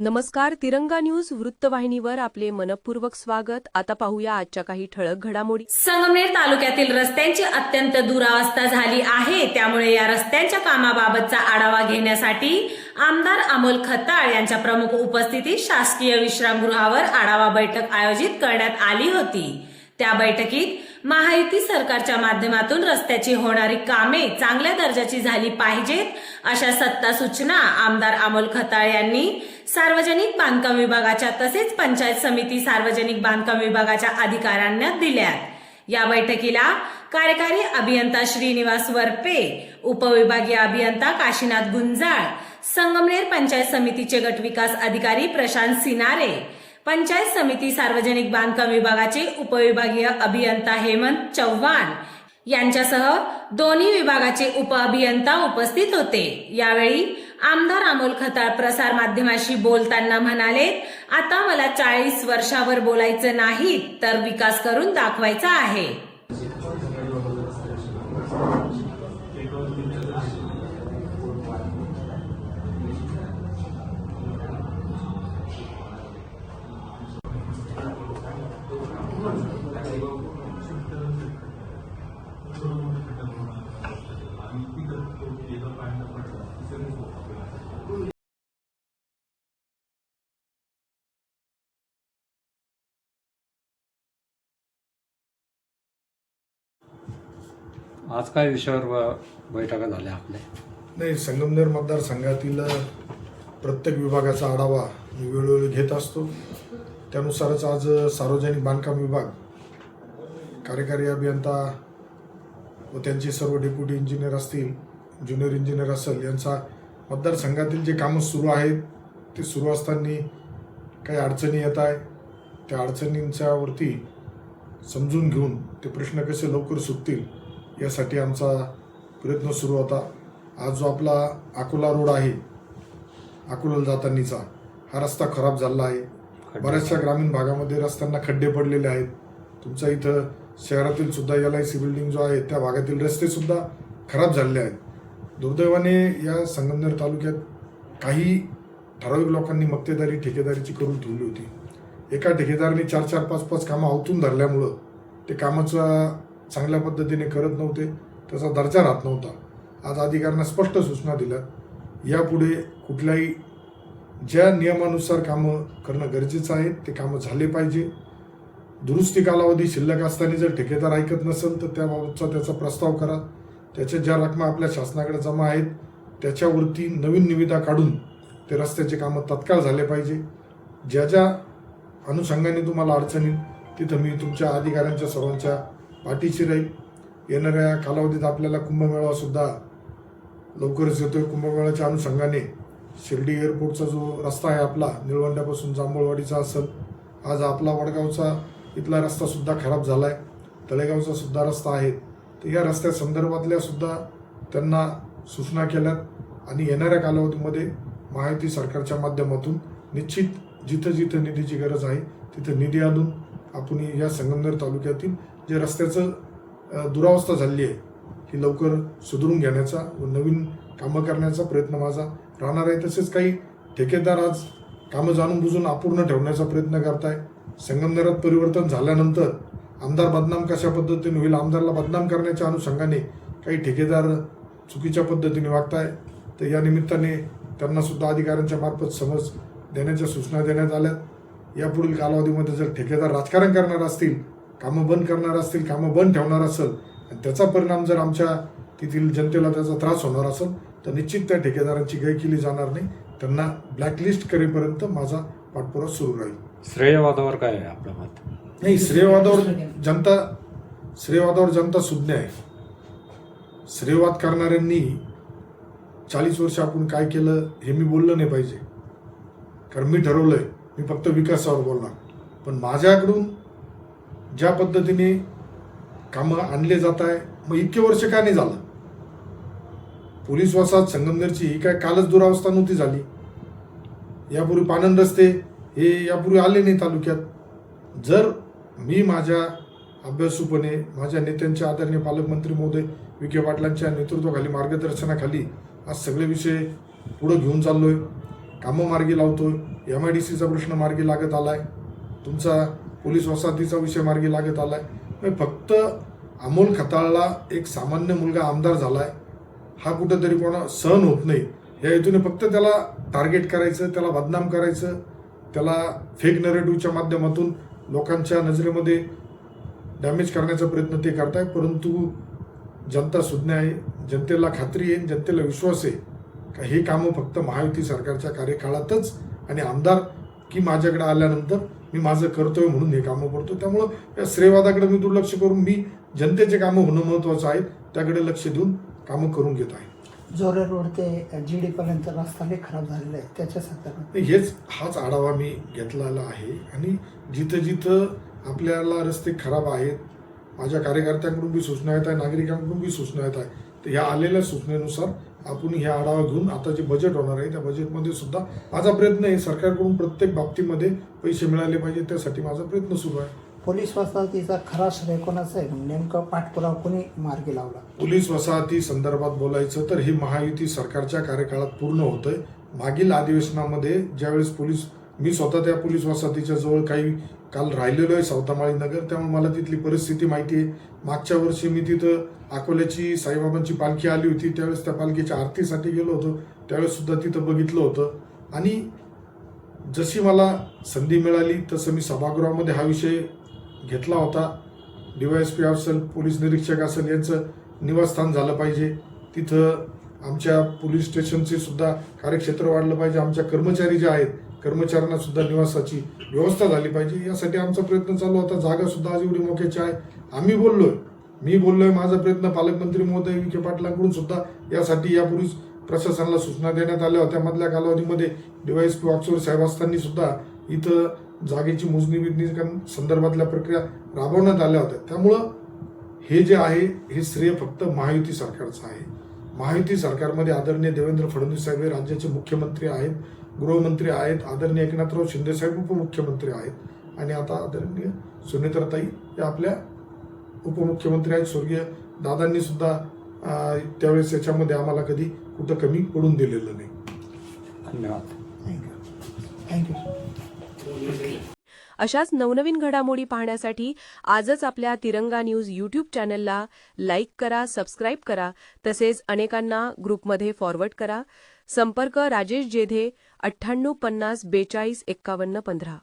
नमस्कार तिरंगा न्यूज वृत्तवाहिनीवर आपले मनपूर्वक स्वागत. आता पाहूया आजच्या काही ठळक घडामोडी. संगमनेर तालुक्यातील रस्त्यांची अत्यंत दुरावस्था झाली आहे. त्यामुळे या रस्त्यांच्या कामाबाबतचा आढावा घेण्यासाठी आमदार अमोल खताळ यांच्या प्रमुख उपस्थितीत शासकीय विश्रामगृहावर आढावा बैठक आयोजित करण्यात आली होती. त्या बैठकीत महायुती सरकारच्या माध्यमातून रस्त्याची होणारी कामे चांगल्या दर्जाची झाली पाहिजेत अशा सत्ता सूचना आमदार अमोल खताळ यांनी सार्वजनिक बांधकाम विभागाच्या तसेच पंचायत समिती सार्वजनिक बांधकाम विभागाच्या अधिकाऱ्यांना दिल्यात. या बैठकीला कार्यकारी अभियंता श्रीनिवास वरपे उपविभागीय अभियंता काशीनाथ गुंजाळ संगमनेर पंचायत समितीचे गटविकास अधिकारी प्रशांत सिनारे पंचायत समिती सार्वजनिक बांधकाम विभागाचे उपविभागीय अभियंता हेमंत चव्हाण यांच्यासह दोन्ही विभागाचे उपअभियंता उपस्थित होते. यावेळी आमदार अमोल खताळ प्रसार माध्यमाशी बोलताना म्हणाले आता मला चाळीस वर्षावर बोलायचं नाही तर विकास करून दाखवायचा आहे. आज काय विषयावर बैठका झाल्या आपल्या? नाही संगमनेर मतदारसंघातील प्रत्येक विभागाचा आढावा मी वेळोवेळी घेत असतो. त्यानुसारच आज सार्वजनिक बांधकाम विभाग कार्यकारी अभियंता व त्यांचे सर्व डेप्युटी इंजिनियर असतील ज्युनियर इंजिनियर असेल यांचा मतदारसंघातील जे कामं सुरू आहेत ते सुरू असताना काही अडचणी येत आहे. त्या अडचणींच्यावरती समजून घेऊन ते प्रश्न कसे लवकर सुटतील यासाठी आमचा प्रयत्न सुरू होता. आज जो आपला अकोला रोड आहे अकोला जातानीचा हा रस्ता खराब झाला आहे. बऱ्याचशा ग्रामीण भागामध्ये रस्त्यांना खड्डे पडलेले आहेत. तुमच्या इथं शहरातील सुद्धा एल आय सी बिल्डिंग जो आहे त्या भागातील रस्ते सुद्धा खराब झालेले आहेत. दुर्दैवाने या संगमनेर तालुक्यात काही ठराविक लोकांनी मक्तेदारी ठेकेदारीची करून ठेवली होती. एका ठेकेदाराने चार चार पाच पाच कामं आवतून धरल्यामुळं ते कामाचा चांगल्या पद्धतीने करत नव्हते त्याचा दर्जा राहत नव्हता. आज अधिकाऱ्यांना स्पष्ट सूचना दिल्या. यापुढे कुठल्याही ज्या नियमानुसार कामं करणं गरजेचं आहे ते कामं झाले पाहिजे. दुरुस्ती कालावधी शिल्लक असताना जर ठेकेदार ऐकत नसेल तर त्याबाबतचा त्याचा प्रस्ताव करा. त्याच्या ज्या रकमा आपल्या शासनाकडे जमा आहेत त्याच्यावरती नवीन निविदा काढून ते रस्त्याचे कामं तत्काळ झाले पाहिजे. ज्या ज्या अनुषंगाने तुम्हाला अडचणी तिथं मी तुमच्या अधिकाऱ्यांच्या सर्वांच्या पाठीशी राहील. येणाऱ्या कालावधीत आपल्याला कुंभमेळासुद्धा लवकरच येतोय. कुंभमेळाच्या अनुषंगाने शिर्डी एअरपोर्टचा जो रस्ता आहे आपला निळवंड्यापासून जांभूळवाडीचा असेल आज आपला वडगावचा इथला रस्तासुद्धा खराब झाला आहे तळेगावचा सुद्धा रस्ता आहे. तर या रस्त्या सुद्धा त्यांना सूचना केल्यात आणि येणाऱ्या कालावधीमध्ये महायुती सरकारच्या माध्यमातून निश्चित जिथं जिथं निधीची गरज आहे तिथं निधी आणून आपण या संगमनेर तालुक्यातील जे रस्त्याचं दुरावस्था झाली आहे ही लवकर सुधारून घेण्याचा व नवीन कामं करण्याचा प्रयत्न माझा राहणार आहे. तसेच काही ठेकेदार आज कामं जाणून बुजून अपूर्ण ठेवण्याचा प्रयत्न करताय. संगमनेरात परिवर्तन झाल्यानंतर आमदार बदनाम कशा पद्धतीने होईल आमदारला बदनाम करण्याच्या अनुषंगाने काही ठेकेदार चुकीच्या पद्धतीने वागताय. तर या निमित्ताने त्यांनासुद्धा अधिकाऱ्यांच्या मार्फत समज देण्याच्या सूचना देण्यात आल्या यापुढील कालावधीमध्ये जर ठेकेदार राजकारण करणार असतील कामं बंद करणार असतील कामं बंद ठेवणार असेल आणि त्याचा परिणाम जर आमच्या तेथील जनतेला त्याचा त्रास होणार असेल तर निश्चित त्या ठेकेदारांची गय केली जाणार नाही. त्यांना ब्लॅकलिस्ट करेपर्यंत माझा पाठपुरावा सुरू राहील. श्रेयवादावर काय आहे आपलं मत? नाही श्रेयवादावर जनता श्रेयवादावर जनता सुज्ञ आहे. श्रेयवाद करणाऱ्यांनी चाळीस वर्ष आपण काय केलं हे मी बोललं नाही पाहिजे. कारण मी ठरवलंय मी फक्त विकासावर बोलणार. पण माझ्याकडून ज्या पद्धतीने कामं आणले जात आहे मग इतके वर्ष का नाही झालं? पोलीस वसाहत संगमनेरची ही काय कालच दुरावस्था नव्हती झाली. यापूर्वी पानंद रस्ते हे यापूर्वी आले नाही तालुक्यात. जर मी माझ्या अभ्यासूपणे माझ्या नेत्यांच्या आदरणीय पालकमंत्री महोदय विखे पाटलांच्या नेतृत्वाखाली मार्गदर्शनाखाली आज सगळे विषय पुढं घेऊन चाललो आहे कामं मार्गी लावतो आहे एम आय डी सीचा प्रश्न मार्गी लागत आला आहे तुमचा पोलीस वसाहतीचा विषय मार्गी लागत आला आहे फक्त अमोल खताळला एक सामान्य मुलगा आमदार झाला आहे हा कुठंतरी कोणा सहन होत नाही. या हेतूने फक्त त्याला टार्गेट करायचं त्याला बदनाम करायचं त्याला फेक नरेटिव्हच्या माध्यमातून लोकांच्या नजरेमध्ये डॅमेज करण्याचा प्रयत्न ते करताय. परंतु जनता सुज्ञ आहे जनतेला खात्री आहे जनतेला विश्वास आहे. का हे कामं फक्त महायुती सरकारच्या कार्यकाळातच आणि आमदार की माझ्याकडे आल्यानंतर मी माझं कर्तव्य म्हणून हे कामं करतो. त्यामुळं या श्रेयवादाकडे मी दुर्लक्ष करून मी जनतेचे कामं होणं महत्त्वाचं आहे. त्याकडे लक्ष देऊन कामं करून घेत आहे. जोरे रोड ते जी डी पर्यंत रस्ता खराब झालेला आहे. त्याच्या संदर्भात. हेच हाच आढावा मी घेतलेला आहे. आणि जिथं जिथं आपल्याला रस्ते खराब आहेत माझ्या कार्यकर्त्यांकडून बी सूचना येत आहे नागरिकांकडून बी सूचना येत आहे तर ह्या आलेल्या सूचनेनुसार आपण हे आढावा घेऊन आता जे बजेट होणार आहे त्या बजेटमध्ये सुद्धा माझा प्रयत्न आहे सरकारकडून प्रत्येक बाबतीमध्ये पैसे मिळाले पाहिजे त्यासाठी माझा प्रयत्न सुरू आहे. पोलीस वसाहतीचा खरा श्रेय कोणाचा आहे? नेमका पाठपुरावा कोणी मार्गी लावला? पोलीस वसाहती संदर्भात बोलायचं तर हे महायुती सरकारच्या कार्यकाळात पूर्ण होतंय. मागील अधिवेशनामध्ये ज्यावेळेस पोलीस मी स्वतः त्या पोलीस वसाहतीच्या जवळ काही काल राहिलेलो आहे सावतामाळी नगर त्यामुळे मला तिथली परिस्थिती माहिती आहे. मागच्या वर्षी मी तिथं अकोल्याची साईबाबांची पालखी आली होती त्यावेळेस त्या पालखीच्या आरतीसाठी गेलो होतो त्यावेळेस सुद्धा तिथं बघितलं होतं. आणि जशी मला संधी मिळाली तसं मी सभागृहामध्ये हा विषय घेतला होता. डीवायएसपी असेल पोलीस निरीक्षक असेल यांचं निवासस्थान झालं पाहिजे. तिथं आमच्या पोलीस स्टेशनचे सुद्धा कार्यक्षेत्र वाढलं पाहिजे. आमच्या कर्मचारी जे आहेत कर्मचाऱ्यांना सुद्धा निवासाची व्यवस्था झाली पाहिजे. यासाठी आमचा प्रयत्न चालू होता. जागा सुद्धा आज एवढी मोक्याची आहे. आम्ही बोललोय. मी बोललोय. माझा प्रयत्न पालकमंत्री महोदय विखे पाटलांकडून सुद्धा. यासाठी यापूर्वीच प्रशासनाला सूचना देण्यात आल्या होत्या. मधल्या कालावधीमध्ये डीवायएसपी वाक्सोर साहेब असताना सुद्धा इथं जागेची मोजणी बिजणी संदर्भातल्या प्रक्रिया राबवण्यात आल्या होत्या. त्यामुळं हे जे आहे हे श्रेय फक्त महायुती सरकारचं आहे. महायुती सरकारमध्ये आदरणीय देवेंद्र फडणवीस साहेब हे राज्याचे मुख्यमंत्री आहेत. गृहमंत्री आहेत आदरणीय एकनाथराव शिंदे साहेब उपमुख्यमंत्री आहेत. आणि आता आदरणीय सुनेत्राताई या आपल्या उपमुख्यमंत्री आहेत. स्वर्गीय दादांनी सुद्धा त्यावेळेस याच्यामध्ये आम्हाला कधी कुठं कमी पडून दिलेलं नाही. धन्यवाद. थँक्यू थँक्यू अशाच नवनवीन घडामोडी पाहण्यासाठी आजच आपल्या तिरंगा न्यूज यूट्यूब चॅनलला लाईक करा सबस्क्राईब करा. तसेच अनेकांना ग्रुपमध्ये फॉरवर्ड करा. संपर्क राजेश जेधे अठ्ठ्याण्णव पन्नास बेचाळीस एक्कावन्न पंधरा.